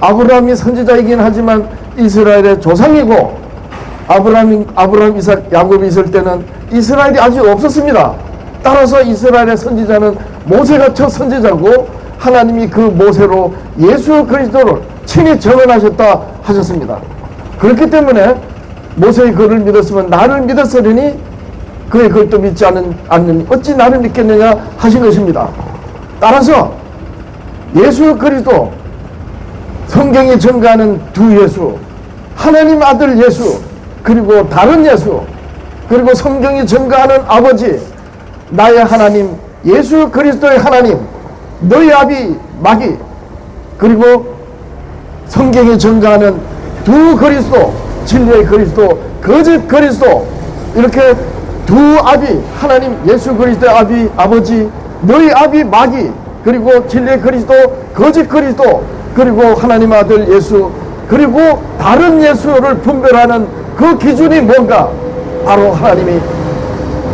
아브라함이 선지자이긴 하지만 이스라엘의 조상이고 아브라함, 아브라함, 이삭, 야곱이 있을 때는 이스라엘이 아직 없었습니다. 따라서 이스라엘의 선지자는 모세가 첫 선지자고 하나님이 그 모세로 예수 그리스도를 친히 정언하셨다 하셨습니다. 그렇기 때문에 모세의 글을 믿었으면 나를 믿었으리니 그의 글도 믿지 않는, 않는 어찌 나를 믿겠느냐 하신 것입니다. 따라서 예수 그리스도 성경이 증가하는 두 예수 하나님 아들 예수 그리고 다른 예수 그리고 성경이 증가하는 아버지 나의 하나님 예수 그리스도의 하나님 너희 아비 마귀 그리고 성경이 증가하는 두 그리스도 진리의 그리스도 거짓 그리스도 이렇게 두 아비 하나님 예수 그리스도의 아비 아버지 너희 아비 마귀 그리고 진리의 그리스도 거짓 그리스도 그리고 하나님 아들 예수 그리고 다른 예수를 분별하는 그 기준이 뭔가 바로 하나님이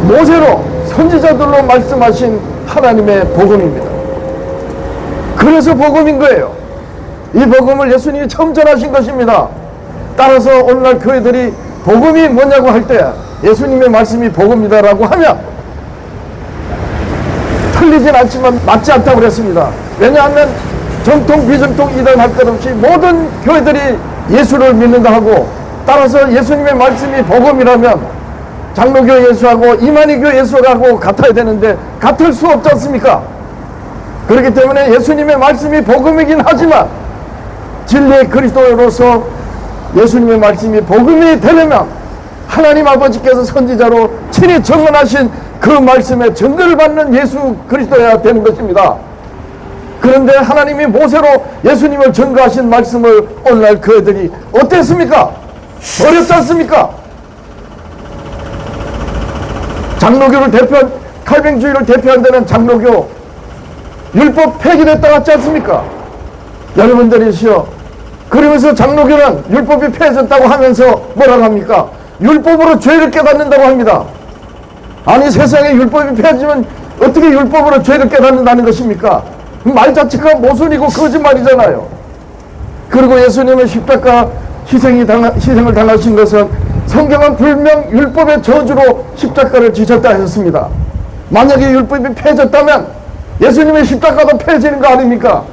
모세로 선지자들로 말씀하신 하나님의 복음입니다. 그래서 복음인 거예요. 이 복음을 예수님이 처음 전하신 것입니다. 따라서 오늘날 교회들이 복음이 뭐냐고 할 때 예수님의 말씀이 복음이다라고 하면 틀리진 않지만 맞지 않다고 그랬습니다. 왜냐하면 정통 비정통 이단 할 것 없이 모든 교회들이 예수를 믿는다 하고 따라서 예수님의 말씀이 복음이라면 장로교 예수하고 이만희교 예수하고 같아야 되는데 같을 수 없지 않습니까? 그렇기 때문에 예수님의 말씀이 복음이긴 하지만 진리의 그리스도로서 예수님의 말씀이 복음이 되려면 하나님 아버지께서 선지자로 친히 증언하신 그 말씀에 증거를 받는 예수 그리스도여야 되는 것입니다. 그런데 하나님이 모세로 예수님을 증거하신 말씀을 오늘날 그 애들이 어땠습니까? 어렵지 않습니까? 장로교를 대표한 칼뱅주의를 대표한다는 장로교 율법 폐기됐다 같지 않습니까? 여러분들이시여 그러면서 장로교는 율법이 폐해졌다고 하면서 뭐라고 합니까? 율법으로 죄를 깨닫는다고 합니다. 아니 세상에 율법이 폐해지면 어떻게 율법으로 죄를 깨닫는다는 것입니까? 말 자체가 모순이고 거짓말이잖아요. 그리고 예수님의 십자가 희생이 당하, 희생을 당하신 것은 성경은 불명 율법의 저주로 십자가를 지셨다 하셨습니다. 만약에 율법이 폐해졌다면 예수님의 십자가도 폐해지는 거 아닙니까?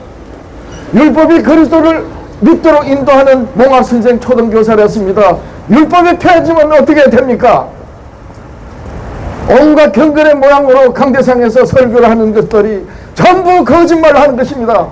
율법이 그리스도를 믿도록 인도하는 몽학 선생 초등교사였습니다. 율법이 폐해지면 어떻게 됩니까? 온갖 경건의 모양으로 강대상에서 설교를 하는 것들이 전부 거짓말을 하는 것입니다.